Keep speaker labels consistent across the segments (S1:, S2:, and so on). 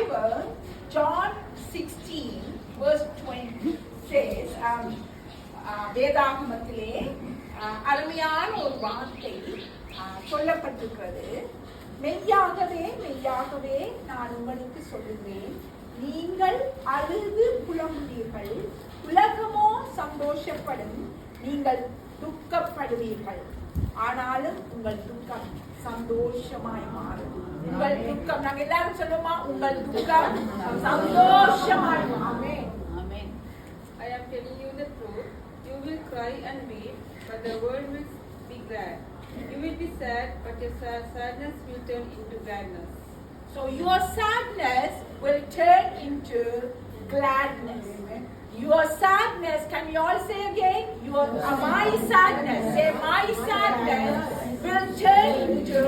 S1: Bible, John 16, verse 20 says, um, uh, வேதாகமத்திலே uh, அருமையான ஒரு வார்த்தை uh, சொல்லப்பட்டிருக்கிறது. மெய்யாகவே மெய்யாகவே நான் உங்களுக்கு சொல்லுகிறேன். நீங்கள் அழுது புலம்புவீர்கள். உலகமோ சந்தோஷப்படும். நீங்கள் துக்கப்படுவீர்கள் ஆனாலும் உங்கள் துக்கம் சந்தோஷமாய் மாறும் உங்கள் துக்கம் நாங்க எல்லாரும் சொல்லுவோமா உங்கள் துக்கம் சந்தோஷமாய் மாறும்
S2: Amen.
S3: I am telling you the truth. You will cry and weep, but the world will be glad. You will be sad, but your sa- sadness will turn into gladness.
S1: So your sadness will turn into gladness. Your sadness, can you all say again? Your uh, my sadness, say my sadness will turn into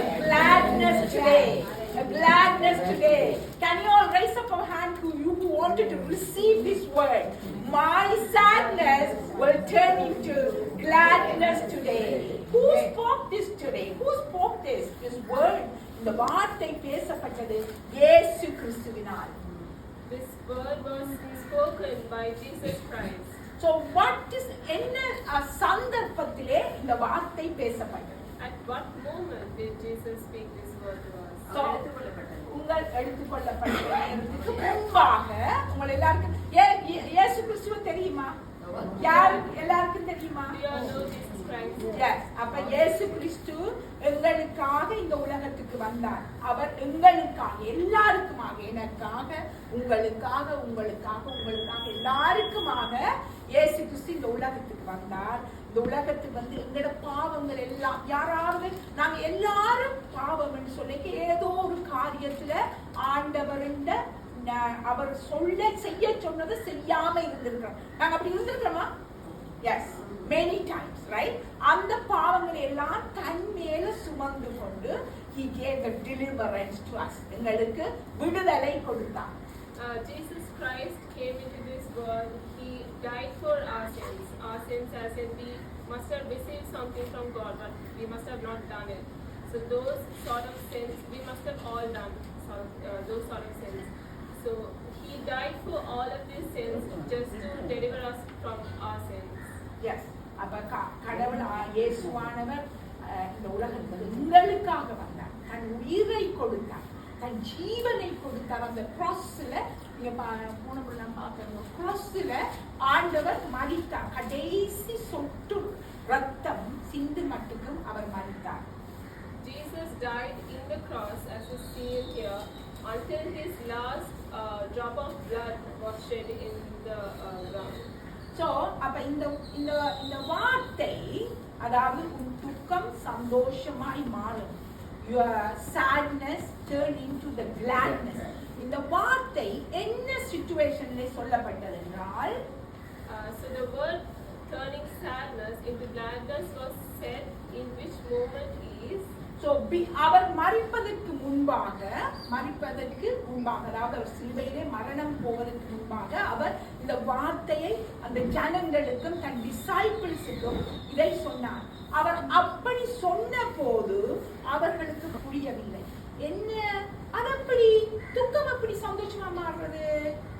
S1: a gladness today. A gladness today. Can you all raise up a hand who you who wanted to receive this word? My sadness will turn into gladness today. Who spoke this today? Who spoke this? This word. இந்த வார்த்தை பேசப்பட்டது இயேசு கிறிஸ்துவினால்
S3: This word was spoken by Jesus Christ.
S1: So what is என்ன சந்தர்ப்பத்திலே இந்த வார்த்தை பேசப்பட்டது
S3: At what moment did Jesus speak this word to us?
S1: So, உங்கள் எடுத்துக்கொள்ளப்பட்டதுக்கு முன்பாக உங்கள் எல்லாருக்கும் ஏ- இயேசு கிறிஸ்துவ தெரியுமா யாருக்கு எல்லாருக்கும் தெரியுமா
S3: Do you know?
S1: Yes. அப்ப இயேசு கிறிஸ்து எங்களுக்காக இந்த உலகத்துக்கு வந்தார். அவர் எங்களுக்காக எல்லாருக்குமாக எனக்காக உங்களுக்காக உங்களுக்காக உங்களுக்காக எல்லாருக்குமாக இயேசு கிறிஸ்து இந்த உலகத்துக்கு வந்தார். இந்த உலகத்துக்கு வந்து எங்களோட பாவங்கள் எல்லாம் யாராவது நாங்க எல்லாரும் பாவம்னு சொல்லி ஏதோ ஒரு காரியத்துல ஆண்டவருண்ட அவர் சொல்ல செய்ய சொன்னதை செய்யாம இருந்திருக்கிறோம். நாங்க அப்படி இருந்திருக்கிறோமா? எஸ் மெனி டைம்ஸ் ரைட் அந்த பாவங்களை எல்லாம் தன் மேல சுமந்து கொண்டு he gave the deliverance to us எங்களுக்கு விடுதலை கொடுத்தார்
S3: Uh, Jesus Christ came into this world. He died for our sins. Our sins, as in we must have received something from God, but we must have not done it. So those sort of sins, we must have all done sort of, uh, those sort of sins. So He died for all of these sins just to deliver us from our sins.
S1: Yes அப்ப கடவுள் இயேசுவானவர் இந்த உலகம் உங்களுக்காக வந்தார். தன் உயிரை கொடுத்தார். தன் ஜீவனை கொடுத்தார். அந்த கிராஸ்ல நீங்க பா- போன பார்க்கணும் கிராஸ்ல ஆண்டவர் மறித்தார் கடைசி சொட்டு ரத்தம் சிந்து மட்டுக்கும் அவர் மறித்தார்
S3: Jesus died in the cross, as is seen here, until his last uh, drop of blood was shed in the uh, ground.
S1: So அப்ப இந்த இந்த இந்த வார்த்தை அதாவது உன் துக்கம் சந்தோஷமாய் மாறும் your sadness turn into the gladness இந்த வார்த்தை என்ன சுச்சுவேஷன்ல சொல்லப்பட்டது என்றால்
S3: Uh, so the word turning sadness into gladness was said in which moment
S1: so அவர் மறிப்பதற்கு முன்பாக மறிப்பதற்கு முன்பாக அதாவது அவர் சிலுவையிலே மரணம் போவதற்கு முன்பாக அவர் இந்த வார்த்தையை அந்த ஜனங்களுக்கும் தன் டிசைபிள்ஸுக்கும் இதை சொன்னார். அவர் அப்படி சொன்ன போது அவர்களுக்கு புரியவில்லை. என்ன? அது அப்படி துக்கம் அப்படி சந்தோஷமா மாறுறது?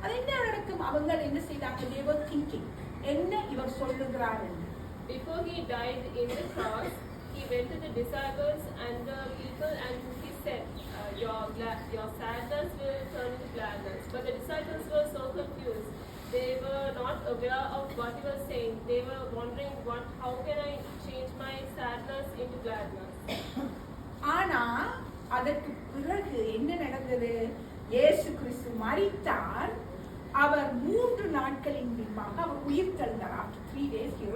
S1: அது என்ன நடக்கும்? அவங்க என்ன செய்தாங்க தேவர் திங்கிங் என்ன இவர் சொல்லுகிறார்? என்று
S3: before he died in the cross, he went to the disciples and the people and he said, uh, your, gla- your sadness will turn into gladness. But the disciples were so confused. They were not aware of what he was saying. They were wondering, what, how can I change my sadness into gladness?
S1: ஆனா அதற்கு பிறகு என்ன நடந்தது இயேசு கிறிஸ்து மறித்தார் அவர் மூன்று நாட்களின் பின்பாக அவர் உயிர் தந்தார் after three days he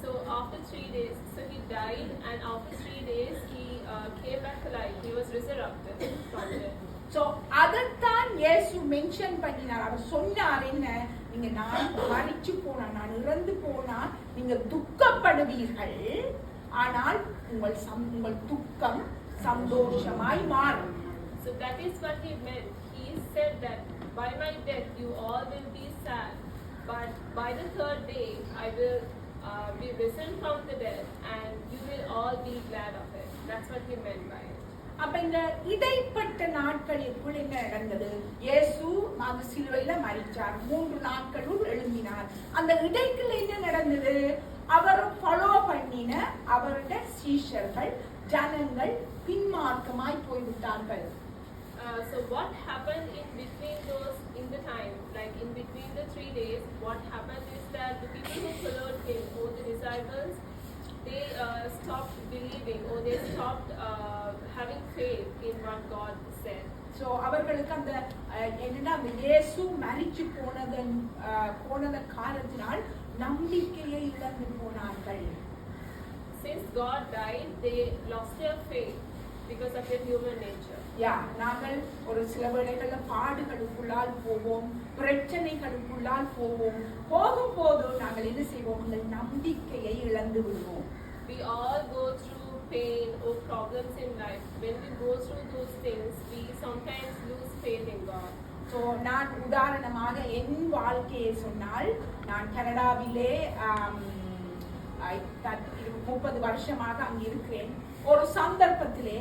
S3: so after three days, so he died, and after three days he uh, came back alive. He was resurrected from death.
S1: So அதைத்தான் இயேசு மென்ஷன் பண்ணினார் அவர் சொன்னார் என்ன நீங்க நான் மறிச்சு போனா நான் இறந்து போனா நீங்க துக்கப்படுவீர்கள் ஆனால் உங்கள் சம் உங்கள் துக்கம் சந்தோஷமாய் மாறும்
S3: So that is what he meant. He said that by my death you all will be sad, but by the third day I will uh, be risen from the dead, and you will all be glad of it. That's what he meant by it.
S1: அப்ப இந்த இடைப்பட்ட நாட்களுக்குள் என்ன நடந்தது இயேசு அது சிலுவையில மரிச்சார் மூன்று நாட்களுள் எழும்பினார். அந்த இடைக்குள்ள என்ன நடந்தது? அவர் ஃபாலோ பண்ணின அவருடைய சீஷர்கள் ஜனங்கள் பின்மார்க்கமாய் போய்விட்டார்கள்.
S3: Uh, so what happened in three days, what happened is that the people who followed him, or the disciples, they uh, stopped believing or they stopped uh, having faith in what God said.
S1: So அவர்களுக்கு அந்த அஹ், என்னன்னா அந்த இயேசு மரிச்சு போனதன் அஹ், போனத காரணத்தினால் நம்பிக்கையை இழந்து போனார்கள்
S3: Since God died, they lost their faith Because of their human nature.
S1: யா நாங்கள் ஒரு சில வேளைகள்ல பாடுகளுக்குள்ளால் போவோம் பிரச்சனைகளுக்குள்ளால் போவோம் போகும்போது நாங்கள் என்ன செய்வோம் இந்த நம்பிக்கையை இழந்து விடுவோம்
S3: We all go through pain or problems in life. When we go through those things, we sometimes lose faith in God.
S1: So நான் உதாரணமாக என் வாழ்க்கையை சொன்னால் நான் கனடாவிலே முப்பது வருஷமாக அங்கே இருக்கிறேன் ஒரு சந்தர்ப்பத்திலே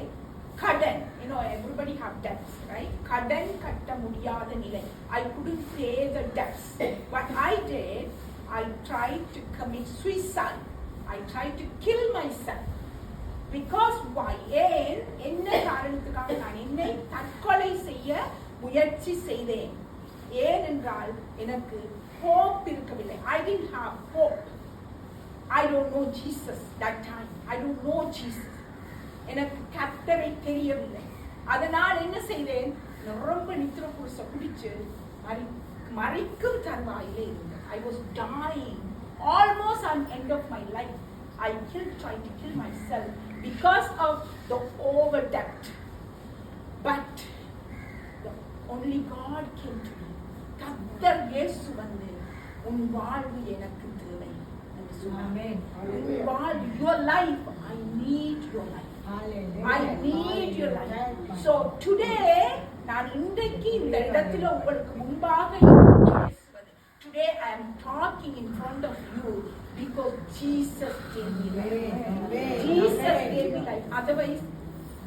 S1: கடன் you you know everybody have debts right கடன் கட்ட முடியாத நிலை I couldn't pay the debts but I day I try to commit suicide I try to kill my self because why ஏன் என்ன காரணத்துக்காக நான் என்னை தற்கொலை செய்ய முயற்சி செய்தேன் ஏனென்றால் எனக்கு ஹோப் இருக்கவில்லை I didn't have hope I don't know Jesus that time I don't know Jesus எனக்கு கர்த்தரை தெரியவில்லை அதனால் என்ன செய்தேன் ரொம்ப நித்திர புருஷ குடிச்சு மறி மறிக்கும் தருவாயிலே இருந்தேன் I was dying almost on end of my life I killed tried to kill myself because of the over debt but the only God came to me கர்த்தர் இயேசு வந்து உன் வாழ்வு எனக்கு தேவை என்று சொன்னார்
S2: Amen.
S1: உன் வாழ்வு your life I need your life I need your life. So today, நான் இன்றைக்கு இந்த இடத்துல உங்களுக்கு முன்பாக இருந்து பேசுவது. Today I am talking in front of you because Jesus gave me life.
S2: Amen.
S1: Jesus
S2: Amen.
S1: gave me life. Otherwise,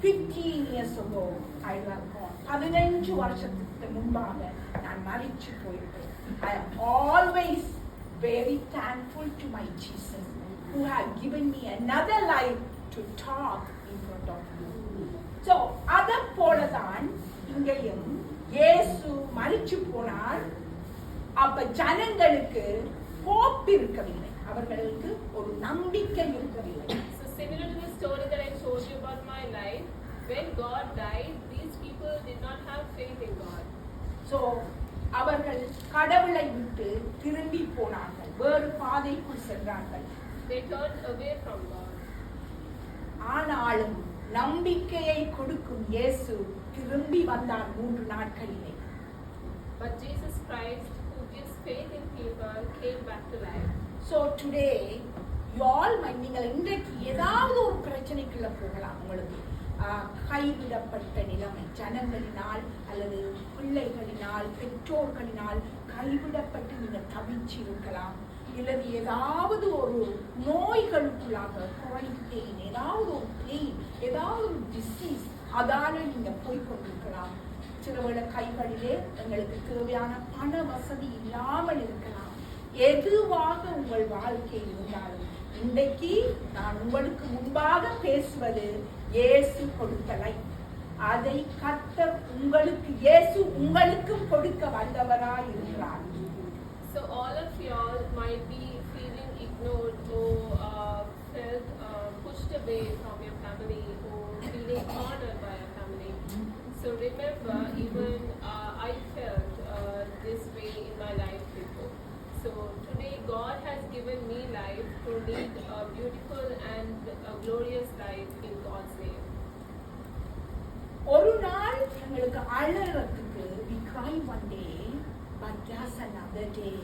S1: 15 years ago, I would have gone. பதினஞ்சு வருஷத்துக்கு முன்பாக நான் மறிச்சு போயிருப்பேன். I am always very thankful to my Jesus who have given me another life to talk of you. So, அதை போலதான் இங்கேயும் இயேசு மறிச்சு போனார் அப்ப ஜனங்களுக்கு hope இருக்கவில்லை அவர்களுக்கு ஒரு நம்பிக்கை இருக்கவில்லை
S3: So similar to the story that I told you about my life, when God died, these people did not have faith in God.
S1: So அவர்கள் கடவுளை விட்டு திரும்பி போனார்கள் வேறு பாதைக்குள் சென்றார்கள்
S3: They turned away from God.
S1: ஆனாலும் நம்பிக்கையை கொடுக்கும் இயேசு திரும்பி வந்தார் மூன்று நாட்களிலே.
S3: But Jesus Christ, who gives faith in people, came back to life.
S1: So today யால் நீங்கள் இன்றைக்கு ஏதாவது ஒரு பிரச்சனைக்குள்ள போகலாம். உங்களுக்கு கைவிடப்பட்ட நிலைமை ஜனங்களினால் அல்லது பிள்ளைகளினால் பெற்றோர்களினால் கைவிடப்பட்டு நீங்கள் தவிச்சு இருக்கலாம் இல்லது ஏதாவது ஒரு நோய்களுக்குள்ளாக chronic pain ஏதாவது ஒரு பெயின் ஏதாவது ஒரு டிசீஸ் அதால நீங்க போய் கொண்டிருக்கலாம் சில கைகளிலே எங்களுக்கு தேவையான பண வசதி இல்லாமல் இருக்கலாம். எதுவாக உங்கள் வாழ்க்கை இருந்தாலும் இன்றைக்கு நான் உங்களுக்கு முன்பாக பேசுவது இயேசு கொடுத்தலை. அதை கத்த உங்களுக்கு இயேசு உங்களுக்கும் கொடுக்க வந்தவராய் இருக்கிறார்
S3: So all of y'all might be feeling ignored or uh, felt uh, pushed away from your family or feeling honored by your family. So remember, even uh, I felt uh, this way in my life before. So today God has given me life to lead a beautiful and a glorious life in God's name.
S1: ஒரு நாள் எங்களுக்கு அழறதுக்கு we cry one day but just another day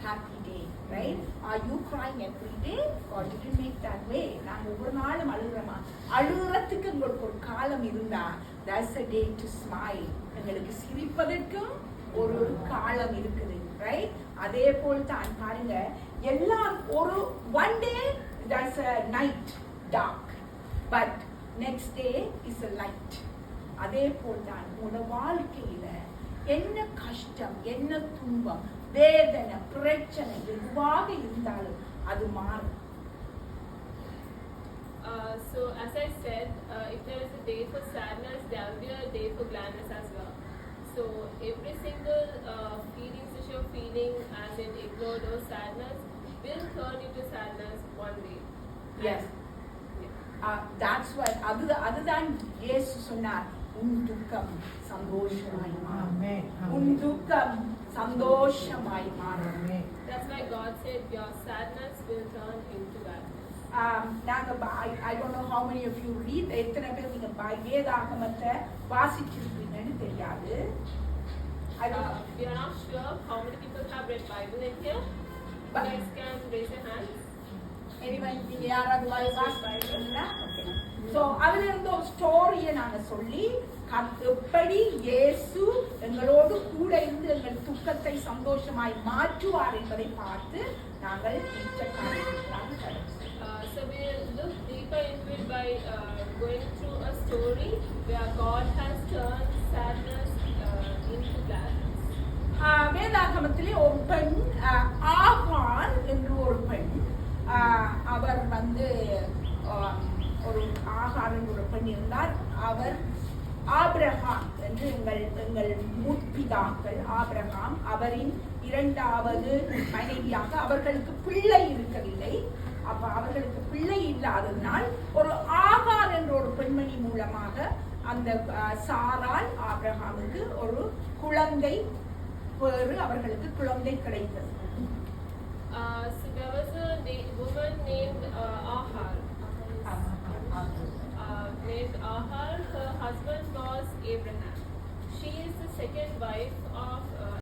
S1: happy day right? Are you crying every day? Or did you make that way? நாங்க ஒவ்வொரு நாளும் அழுகிறோமா அழுகிறதுக்கு உங்களுக்கு ஒரு காலம் இருந்தா that's a day to smile. எங்களுக்கு சிரிப்பதற்கும் ஒரு காலம் இருக்குது ரைட் அதே போல் தான் பாருங்க எல்லாம் ஒரு one day that's a night dark but next day is a light அதே போல் தான் உங்களோட வாழ்க்கையில என்ன கஷ்டம் என்ன துன்பம் வேதனை பிரச்சனை எதுவாக இருந்தாலும் அது மாறும்
S3: Uh, so as I said, uh, if there is a day for sadness, there will be a day for gladness as well. So every single uh, feelings which you're feeling as in ignored or sadness will turn into sadness one day.
S1: Yes.
S3: Yeah.
S1: that's why அது அதுதான் இயேசு சொன்னார் உன் துக்கம் சந்தோஷமாய் மாறும்
S2: Amen.
S1: உன் துக்கம் சந்தோஷமாய் மாறும்
S2: Amen.
S3: That's why God said your sadness will turn into gladness.
S1: Um, நாங்க I don't know how many of you read எத்தனை பேர் நீங்க பை- வேதாகமத்தை வாசிச்சிருப்பீங்கன்னு தெரியாது I don't
S3: Uh,
S1: know.
S3: we are not sure how many people have read Bible in here. You
S1: But-
S3: guys can raise your hands.
S1: Anyone, நீங்க யாராவது வாய் so அதுல இருந்து ஒரு ஸ்டோரியை நாங்க சொல்லி எப்படி இயேசு எங்களோடு கூட இருந்து எங்கள் துக்கத்தை சந்தோஷமாய் மாற்றுவார் என்பதை பார்த்து நாங்கள் கடந்து
S3: Uh, so we'll look deeper into it by uh, going through a story where God has turned sadness uh, into gladness.
S1: ஆஹ் வேதாகமத்திலே ஒரு பெண் ஆகார் என்று ஒரு பெண் அவர் வந்து ஒரு ஆகார் என்று ஒரு பெண் இருந்தார் அவர் ஆபிரகாம் என்று எங்கள் எங்கள் முற்பிதாக்கள் ஆபிரகாம் அவரின் இரண்டாவது மனைவியாக அவர்களுக்கு பிள்ளை இருக்கவில்லை அப்ப அவர்களுக்கு பிள்ளை இல்லாததினால் ஒரு ஆகார் என்ற ஒரு பெண்மணி மூலமாக அந்த சாரால் ஆபிரகாமுக்கு ஒரு குழந்தை பேறு அவர்களுக்கு குழந்தை கிடைத்தது
S3: Uh, so there was a na- woman named uh, Ahar. Uh, named Ahar. Her husband was Abraham. She is the second wife